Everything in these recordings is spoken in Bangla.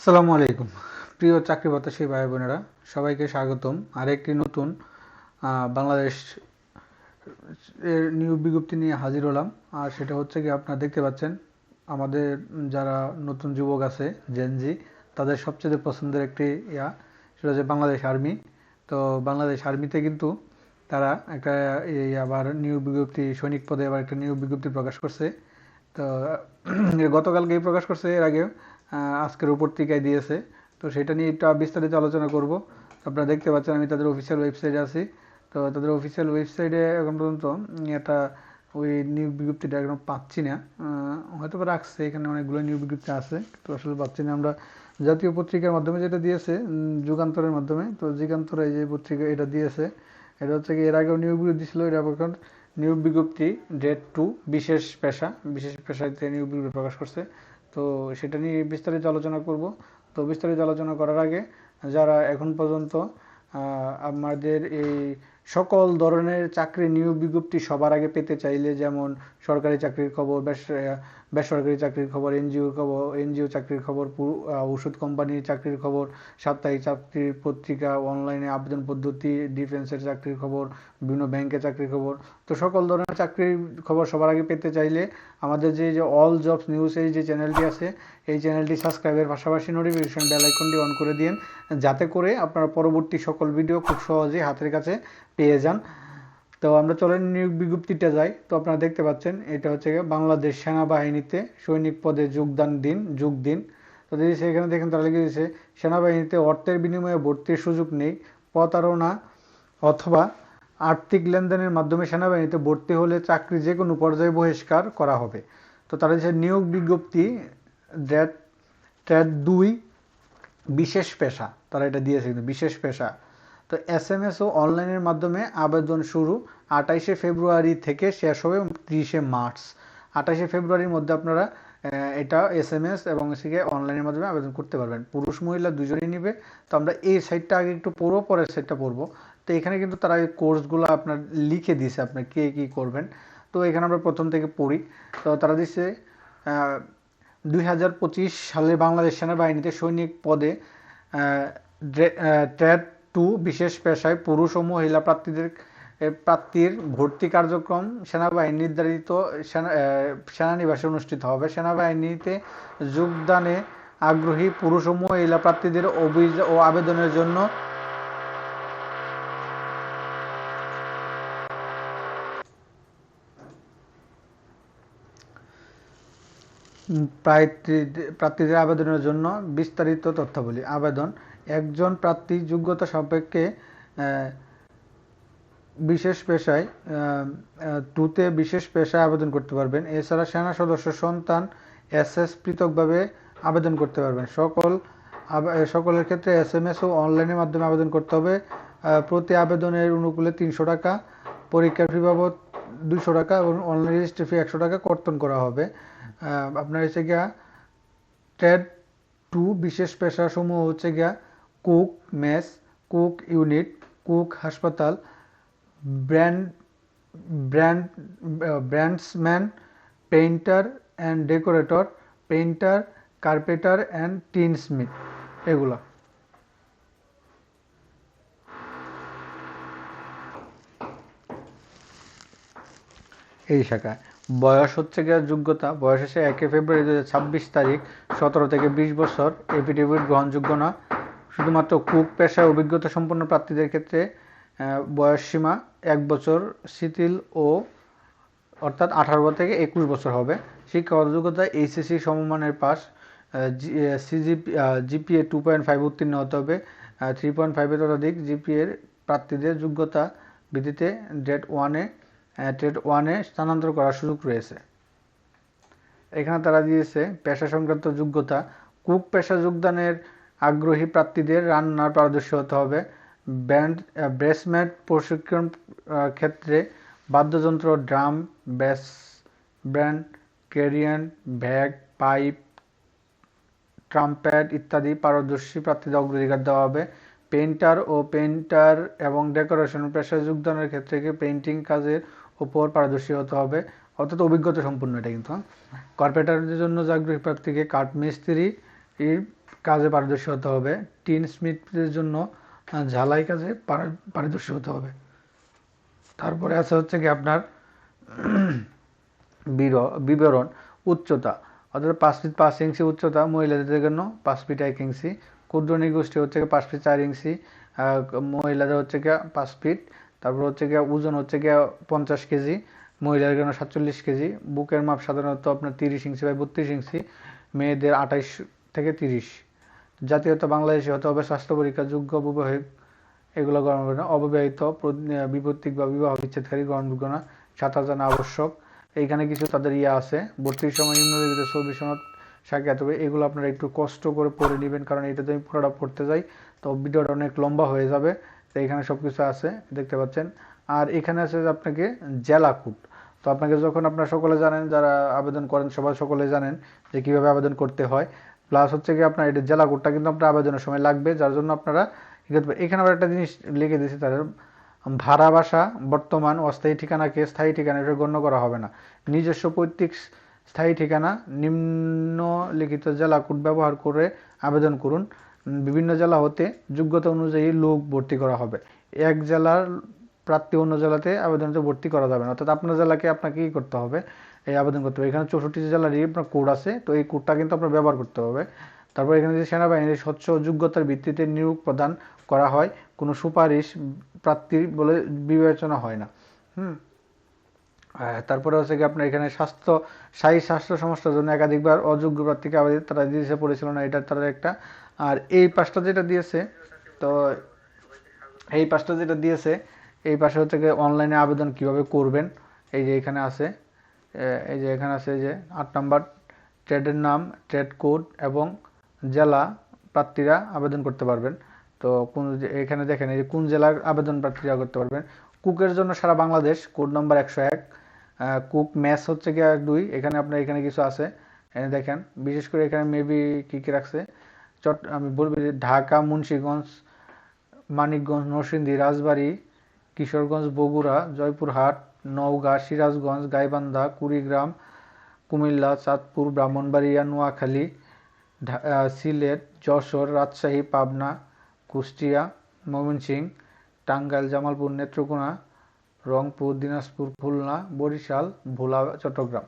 আসসালামু আলাইকুম। প্রিয় চাকরি প্রত্যাশী ভাই বোনেরা, সবাইকে স্বাগতম। আরেকটি নতুন বাংলাদেশ এর নিয়োগ বিজ্ঞপ্তি নিয়ে হাজির হলাম। আর সেটা হচ্ছে কি, আপনারা দেখতে পাচ্ছেন, আমাদের যারা নতুন যুবক আছে জেনজি তাদের সবচেয়ে পছন্দের একটি ইয়া, সেটা হচ্ছে বাংলাদেশ আর্মি। তো বাংলাদেশ আর্মিতে কিন্তু তারা একটা এই আবার নিয়োগ বিজ্ঞপ্তি, সৈনিক পদে আবার একটা নিয়োগ বিজ্ঞপ্তি প্রকাশ করছে। তো গতকালকেই প্রকাশ করছে, এর আগে আজকের পত্রিকায় দিয়েছে। তো সেটা নিয়ে একটু বিস্তারিত আলোচনা করব। আপনারা দেখতে পাচ্ছেন, আমি তাদের অফিসিয়াল ওয়েবসাইটে আছি। তো তাদের অফিসিয়াল ওয়েবসাইটে এখন পর্যন্ত একটা ওই নিয়োগ বিজ্ঞপ্তিটা এখন পাচ্ছি না। হয়তো বা রাখছে, এখানে অনেকগুলো নিয়োগ বিজ্ঞপ্তি আছে, কিন্তু আসলে পাচ্ছি না। আমরা জাতীয় পত্রিকার মাধ্যমে যেটা দিয়েছে যুগান্তরের মাধ্যমে, তো যুগান্তরে যে পত্রিকা এটা দিয়েছে, এটা হচ্ছে কি, এর আগেও নিয়োগ বিজ্ঞপ্তি ছিল এটা এখন নিয়োগ বিজ্ঞপ্তি ডেট টু, বিশেষ পেশা, বিশেষ পেশাতে নিয়োগ বিজ্ঞপ্তি প্রকাশ করছে। তো সেটা নিয়ে বিস্তারিত আলোচনা করব। তো বিস্তারিত আলোচনা করার আগে যারা এখন পর্যন্ত আমাদের এই সকল ধরনের চাকরি নিয়োগ বিজ্ঞপ্তি সবার আগে পেতে চাইলে যেমন সরকারি চাকরির খবর বেসরকারি চাকরির খবর এনজিওর খবর, এনজিও চাকরির খবর ওষুধ কোম্পানির চাকরির খবর, সাপ্তাহিক চাকরির পত্রিকা অনলাইনে আবেদন পদ্ধতি ডিফেন্সের চাকরির খবর, বিভিন্ন ব্যাংকে চাকরির খবর। তো সকল ধরনের চাকরির খবর সবার আগে পেতে চাইলে আমাদের যে যে অল জবস নিউজ এই যে চ্যানেলটি আছে, এই চ্যানেলটি সাবস্ক্রাইবের পাশাপাশি নোটিফিকেশন বেল আইকনটি অন করে দিন যাতে করে আপনারা পরবর্তী সকল ভিডিও খুব সহজেই হাতের কাছে পেয়ে যান। তো আমরা চলেন নিয়োগ বিজ্ঞপ্তিটা যাই। তো আপনারা দেখতে পাচ্ছেন, এটা হচ্ছে বাংলাদেশ সেনাবাহিনীতে সৈনিক পদে যোগদান দিন, যোগ দিন। তো যদি সেখানে দেখেন তাহলে কি দিয়েছে সেনাবাহিনীতে অর্থের বিনিময়ে ভর্তির সুযোগ নেই, প্রতারণা অথবা আর্থিক লেনদেনের মাধ্যমে সেনাবাহিনীতে ভর্তি হলে চাকরি যে কোনো পর্যায়ে বহিষ্কার করা হবে। তো তারা যে নিয়োগ বিজ্ঞপ্তি ড্যাট ট্যাট দুই বিশেষ পেশা, তারা এটা দিয়েছে কিন্তু বিশেষ পেশা। তো এস এম এস ও অনলাইনের মাধ্যমে আবেদন শুরু আঠাইশে ফেব্রুয়ারি থেকে শেষ হবে ত্রিশে মার্চ। আঠাইশে ফেব্রুয়ারির মধ্যে আপনারা এটা এস এম এস এবং সেকে অনলাইনের মাধ্যমে আবেদন করতে পারবেন। পুরুষ মহিলা দুজনেই নিবে। তো আমরা এই সাইটটা আগে একটু পড়ব পরের সাইটটা পড়ব। তো এখানে কিন্তু তারা এই কোর্সগুলো আপনার লিখে দিছে আপনার কে কী করবেন। তো এখানে আমরা প্রথম থেকে পড়ি। তো তারা দিচ্ছে দুই হাজার পঁচিশ সালে বাংলাদেশ সেনাবাহিনীতে সৈনিক পদে ট্র্যাড টু বিশেষ পেশায় পুরুষ ও মহিলা প্রার্থীদের প্রার্থীর ভর্তি কার্যক্রম সেনাবাহিনী নির্ধারিত সেনা সেনানিবাসে অনুষ্ঠিত হবে। সেনাবাহিনীতে যোগদানে আগ্রহী পুরুষ ও মহিলা প্রার্থীদের ও আবেদনের জন্য প্রার্থীদের আবেদনের জন্য বিস্তারিত তথ্যাবলী। আবেদন একজন প্রার্থী যোগ্যতা সাপেক্ষে বিশেষ পেশায় টুতে বিশেষ পেশায় আবেদন করতে পারবেন। এছাড়া সেনা সদস্য সন্তান এসএস পৃথকভাবে আবেদন করতে পারবেন। সকল সকলের ক্ষেত্রে এস এম এস ও অনলাইনের মাধ্যমে আবেদন করতে হবে। প্রতি আবেদনের অনুকূলে তিনশো টাকা, পরীক্ষার ফি বাবদ দুশো টাকা এবং অনলাইন রেজিস্ট্রি ফি একশো টাকা কর্তন করা হবে। আপনার হচ্ছে গিয়া, ট্রেড টু বিশেষ পেশাসমূহ হচ্ছে গিয়া cook mess cook unit, cook হাসপাতাল, band band bandsman, painter and decorator, painter, carpenter and tinsmith, এগুলো। এই শাখায়। বয়স হচ্ছে গিয়ে যোগ্যতা। বয়স হচ্ছে একে ফেব্রুয়ারি দু তারিখ, সতেরো থেকে বিশ বছর। এফিডেভিট গ্রহণযোগ্য না শুধুমাত্র কুক পেশায় অভিজ্ঞতা সম্পন্ন প্রার্থীদের ক্ষেত্রে আহ, বয়স সীমা এক বছর শিথিল ও অর্থাৎ আঠারো থেকে একুশ বছর হবে। শিক্ষাগত যোগ্যতা এইচএসসি সমমানের pass CGP GPA two point five উত্তীর্ণ হতে হবে। থ্রি পয়েন্ট ফাইভের ততোধিক জিপিএর প্রার্থীদের যোগ্যতা ভিত্তিতে ডেট ওয়ানে ট্রেড ওয়ানে স্থানান্তর করার সুযোগ রয়েছে। এখানে তারা দিয়েছে পেশা সংক্রান্ত যোগ্যতা। কুক পেশা যোগদানের আগ্রহী প্রার্থীদের রান্নার পারদর্শী হতে হবে। ব্যান্ড ব্রেসমেট প্রশিক্ষণ ক্ষেত্রে বাদ্যযন্ত্র, ড্রাম, ব্যাস, ব্যান্ড, ক্যারিয়ান, ব্যাগ, পাইপ, ট্রাম্পেট ইত্যাদি পারদর্শী প্রার্থীদের অগ্রাধিকার দেওয়া হবে। পেইন্টার ও পেইন্টার এবং ডেকোরেশন পেশায় যোগদানের ক্ষেত্রে পেইন্টিং কাজের উপর পারদর্শী হতে হবে? অর্থাৎ অভিজ্ঞতা সম্পূর্ণ এটা কিন্তু কার্পেন্টারদের জন্য যে আগ্রহী প্রার্থীকে কাঠ মিস্ত্রি কাজে পারদর্শী হতে হবে। টিন স্মিথের জন্য ঝালাই কাজে পার- পারদর্শী হতে হবে। তারপরে আছে হচ্ছে কি আপনার বির- বিবরণ, উচ্চতা। অর্থাৎ পাঁচ ফিট পাঁচ ইঞ্চি উচ্চতা মহিলাদের জন্য, পাঁচ ফিট এক ইঞ্চি। ক্ষুদ্র নিগোষ্ঠী হচ্ছে পাঁচ ফিট চার ইঞ্চি। মহিলাদের হচ্ছে গিয়ে পাঁচ ফিট। তারপর হচ্ছে গিয়ে ওজন হচ্ছে গিয়ে পঞ্চাশ কেজি। মহিলাদের জন্য সাতচল্লিশ কেজি। বুকের মাপ সাধারণত আপনার তিরিশ ইঞ্চি বা বত্রিশ ইঞ্চি। মেয়েদের আঠাইশ থেকে তিরিশ। জাতীয়তা বাংলাদেশি হতে হবে স্বাস্থ্য পরীক্ষা যোগ্য অববাহিক এগুলো গ্রহণ করবে না। অবিবাহিত বিপত্তিক বা বিবাহ বিচ্ছেদকারী গ্রহণযোগ্য না। সাঁতার জানা আবশ্যক। এইখানে কিছু তাদের ইয়ে আছে। ভর্তির সময় নিম্নলিখিত ছবি সনদ সাক্ষাৎ হবে। এগুলো আপনারা একটু কষ্ট করে পড়ে নেবেন, কারণ এটা যদি আমি পুরোটা পড়তে যাই, তো ভিডিওটা অনেক লম্বা হয়ে যাবে। তো এখানে সব কিছু আছে, দেখতে পাচ্ছেন। আর এখানে আছে আপনাকে জেলা কোড। তো আপনাকে যখন আপনারা সকলে জানেন, যারা আবেদন করেন, সবাই সকলে জানেন যে কীভাবে আবেদন করতে হয়। প্লাস হচ্ছে কি আপনার এটা জেলা কোডটা কিন্তু আপনার আবেদনের সময় লাগবে, যার জন্য আপনারা। এখানে আবার একটা জিনিস লিখে দিয়েছি তাদের ভাড়া বাসা, বর্তমান, অস্থায়ী ঠিকানাকে স্থায়ী ঠিকানা, এটা গণ্য করা হবে না। নিজস্ব পৈতৃক স্থায়ী ঠিকানা, নিম্নলিখিত জেলা কোড ব্যবহার করে আবেদন করুন। বিভিন্ন জেলা হতে যোগ্যতা অনুযায়ী লোক ভর্তি করা হবে। এক জেলার প্রার্থী অন্য জেলাতে আবেদনতে ভর্তি করা যাবে না। অর্থাৎ আপনার জেলাকে আপনাকে কী করতে হবে, এই আবেদন করতে হবে। এখানে চৌষট্টি জেলারই আপনার কোড আছে, তো এই কোডটা কিন্তু আপনার ব্যবহার করতে হবে। তারপর এখানে যে সেনাবাহিনীর স্বচ্ছ যোগ্যতার ভিত্তিতে নিয়োগ প্রদান করা হয়, কোনো সুপারিশ প্রার্থী বলে বিবেচনা হয় না। হুম? তারপরে হচ্ছে কি আপনার এখানে স্বাস্থ্য, স্থায়ী স্বাস্থ্য সমস্যার জন্য একাধিকবার অযোগ্য প্রার্থীকে আবেদন তারা দিয়েছে, পরিচালনা, এটা তারা একটা। আর এই পাঁচটা যেটা দিয়েছে, তো এই পাঁচটা যেটা দিয়েছে এই পাশে হচ্ছে গিয়ে অনলাইনে আবেদন কীভাবে করবেন? এই যে এখানে আছে এই যে এখানে আছে যে আট নাম্বার, ট্রেডের নাম, ট্রেড কোড এবং জেলা প্রার্থীরা আবেদন করতে পারবেন। তো কোন এখানে দেখেন, এই যে কোন জেলার আবেদন প্রার্থীরা করতে পারবেন? কুকের জন্য সারা বাংলাদেশ, কোড নাম্বার একশো এক কুক ম্যাথ হচ্ছে গিয়ে দুই, এখানে আপনার এখানে কিছু আছে। এখানে দেখেন, বিশেষ করে এখানে মেবি কি কী রাখছে? চট, আমি বলব যে ঢাকা, মুন্সিগঞ্জ, মানিকগঞ্জ, নরসিংদী, রাজবাড়ী কিশোরগঞ্জ, বগুড়া, জয়পুরহাট, নওগাঁ, সিরাজগঞ্জ, গাইবান্ধা, কুড়িগ্রাম, কুমিল্লা, চাঁদপুর, ব্রাহ্মণবাড়িয়া, নোয়াখালী সিলেট, যশোর, রাজশাহী, পাবনা, কুষ্টিয়া, ময়মনসিংহ, টাঙ্গাইল, জামালপুর, নেত্রকোনা, রংপুর, দিনাজপুর, খুলনা, বরিশাল, ভোলা, চট্টগ্রাম।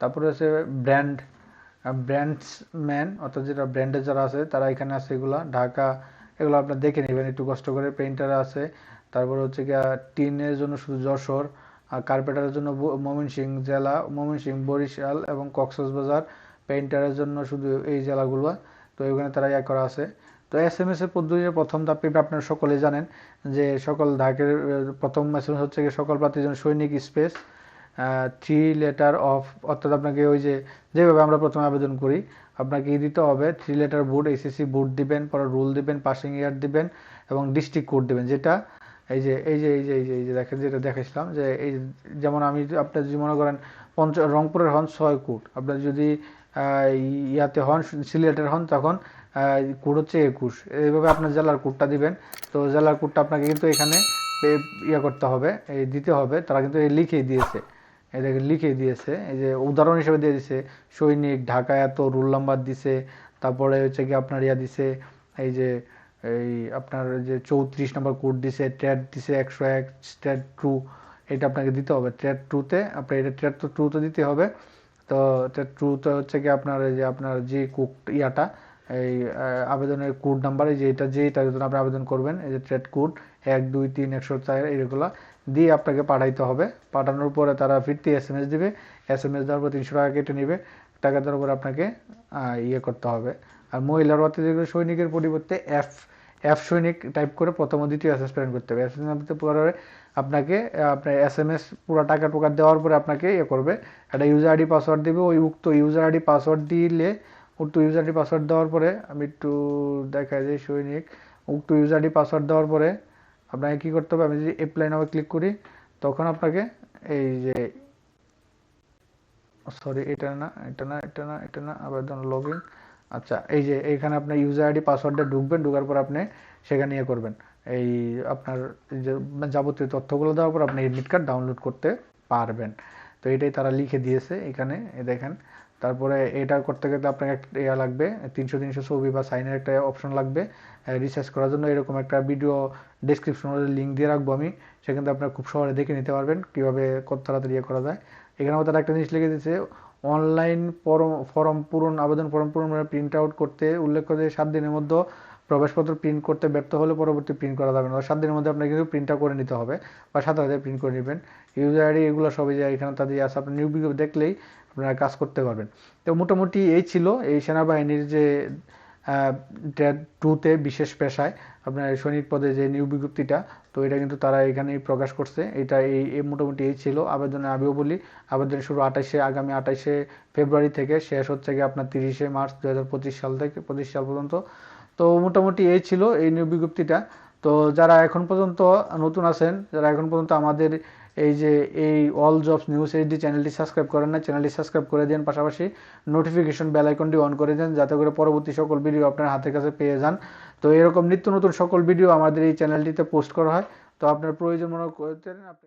তারপরে আছে ব্র্যান্ড ব্র্যান্ডসম্যান, অর্থাৎ যেটা ব্র্যান্ডের যারা আছে, তারা এখানে আছে এগুলা। ঢাকা, এগুলো আপনার দেখে নেবেন, একটু কষ্ট করে। পেইন্টার আছে তারপরে হচ্ছে গিয়া টিনের জন্য শুধু যশোর, আর কার্পেটারের জন্য ময়মনসিংহ জেলা, ময়মনসিংহ, বরিশাল এবং কক্সবাজার পেইন্টারের জন্য শুধু এই জেলাগুলো। তো এখানে তারা ইয়া করা আছে। তো এস এম এস এর পদ্ধতির প্রথম ধাপে আপনারা সকলে জানেন যে সকল ধাকের প্রথম মেসেজ হচ্ছে গিয়ে সকল প্রার্থীর জন্য সৈনিক স্পেস থ্রি লেটার অফ অর্থাৎ আপনাকে ওই যে যেভাবে আমরা প্রথমে আবেদন করি, আপনাকে ই দিতে হবে three letter board SSC board দিবেন, পরে রুল দিবেন পাসিং ইয়ার দিবেন এবং ডিস্ট্রিক্ট কোড দিবেন, যেটা এই যে এই যে এই যে এই যে এই যে দেখেন, যেটা দেখাইছিলাম যে এই যেমন আমি আপনার যদি মনে করেন পঞ্চ, রংপুরের হন ছয় কোট আপনার যদি ইয়াতে হন, সিলেটের হন, তখন কোড হচ্ছে একুশ। এইভাবে আপনার জেলার কোডটা দিবেন। তো জেলার কোডটা আপনাকে কিন্তু এখানে ইয়ে করতে হবে, এই দিতে হবে। তারা কিন্তু এই লিখেই দিয়েছে। দেখেন, লিখে দিয়েছে। এই যে উদাহরণ হিসেবে দিয়ে দিছে সৈনিক, ঢাকা এত রুল নাম্বার দিছে। তারপরে হচ্ছে কি আপনার ইয়া দিছে। এই যে এই আপনার যে চৌত্রিশ নম্বর কোড দিছে ট্রেড দিছে একশো এক ট্রেড টু এটা আপনাকে দিতে হবে। ট্রেড টুতে আপনার এটা ট্রেড তো টুতে দিতে হবে। তো ট্রেড টুতে হচ্ছে কি আপনার যে আপনার যে কুক ইয়াটা, এই আবেদনের কোড নাম্বার যে এটা, যে যেটার জন্য আপনি আবেদন করবেন, এই যে ট্রেড কোড এক, দুই, তিন, একশো চার এইগুলো দিয়ে আপনাকে পাঠাইতে হবে। পাঠানোর পরে তারা ফিরতি এস এম এস দিবে। এস এম এস দেওয়ার পর তিনশো টাকা কেটে নেবে। টাকা দেওয়ার পর আপনাকে ইয়ে করতে হবে। আর মহিলার অতিরিক্ত সৈনিকের পরিবর্তে এফ এফ সৈনিক টাইপ করে প্রথম ও দ্বিতীয় এস প্রেরণ করতে হবে। এস এস পরে আপনাকে, আপনার এস এম এস পুরো টাকা টোকা দেওয়ার পরে আপনাকে ইয়ে করবে। একটা ইউজার আইডি পাসওয়ার্ড দিবে। ওই উক্ত ইউজার আইডি পাসওয়ার্ড দিলে, উক্ত ইউজার আইডি পাসওয়ার্ড দেওয়ার পরে আমি একটু দেখা যায় সৈনিক, উক্ত ইউজার আইডি পাসওয়ার্ড দেওয়ার পরে আপনাকে কি করতে হবে? আমি যদি অ্যাপ্লাই নামে ক্লিক করি, তখন আপনাকে এই যে সরি এটা না এটা না এটা না এটা না আবেদন লগ ইন আচ্ছা এই যে এখানে আপনার ইউজার আইডি পাসওয়ার্ডটা ঢুকবেন, ঢোকার পর আপনি সেখানে ইয়ে করবেন। এই আপনার যে যাবতীয় তথ্যগুলো দেওয়ার পর আপনি এডমিট কার্ড ডাউনলোড করতে পারবেন। তো এটাই তারা লিখে দিয়েছে এখানে দেখেন। তারপরে এটা করতে গেলে আপনাকে একটা ইয়া লাগবে, তিনশো তিনশো ছবি বা সাইনের একটা অপশন লাগবে রিসার্চ করার জন্য এরকম একটা ভিডিও ডিসক্রিপশনের লিঙ্ক দিয়ে রাখব আমি। সেখান আপনারা খুব সহজে দেখে নিতে পারবেন কীভাবে কত তাড়াতাড়ি ইয়ে করা যায়। এখানে তারা একটা জিনিস লিখে দিয়েছে অনলাইন ফর্ম পূরণ, আবেদন ফর্ম পূরণ প্রিন্ট আউট করতে উল্লেখ করে সাত দিনের মধ্যে প্রবেশপত্র প্রিন্ট করতে ব্যর্থ হলে পরবর্তী প্রিন্ট করা যাবে না। সাত দিনের মধ্যে আপনাকে কিন্তু প্রিন্টটা করে নিতে হবে বা সাত হাজার প্রিন্ট করে নেবেন। ইউজার আইডি এগুলো সবই যায় এখানে তাদের আছে আপনার নিউ বিজ্ঞপ্তি দেখলেই আপনারা কাজ করতে পারবেন। তো মোটামুটি এই ছিল এই সেনাবাহিনীর যে টুতে বিশেষ পেশায় আপনার সৈনিক পদে যে নিয়োগ বিজ্ঞপ্তিটা তো এটা কিন্তু তারা এখানেই প্রকাশ করছে। এটা এই মোটামুটি এই ছিল আবেদনে আমিও বলি আবেদন শুরু আঠাশে, আগামী আঠাশে ফেব্রুয়ারি থেকে শেষ হচ্ছে গিয়ে আপনার তিরিশে মার্চ দু হাজার পঁচিশ সাল থেকে, পঁচিশ সাল পর্যন্ত। তো মোটামুটি এই ছিল এই নিয়োগ বিজ্ঞপ্তিটা। তো যারা এখন পর্যন্ত নতুন আছেন, যারা এখন পর্যন্ত আমাদের এই যে এই অল জবস নিউজ এইচডি চ্যানেলটি সাবস্ক্রাইব করেন না চ্যানেলটি সাবস্ক্রাইব করে দেন। পাশাপাশি নোটিফিকেশন বেল আইকনটি অন করে দেন, যাতে করে পরবর্তী সকল ভিডিও আপনার হাতের কাছে পেয়ে যান। তো এরকম নিত্য নতুন সকল ভিডিও আমাদের এই চ্যানেলটিতে পোস্ট করা হয়। তো আপনার প্রয়োজন মনে করতেন আপনি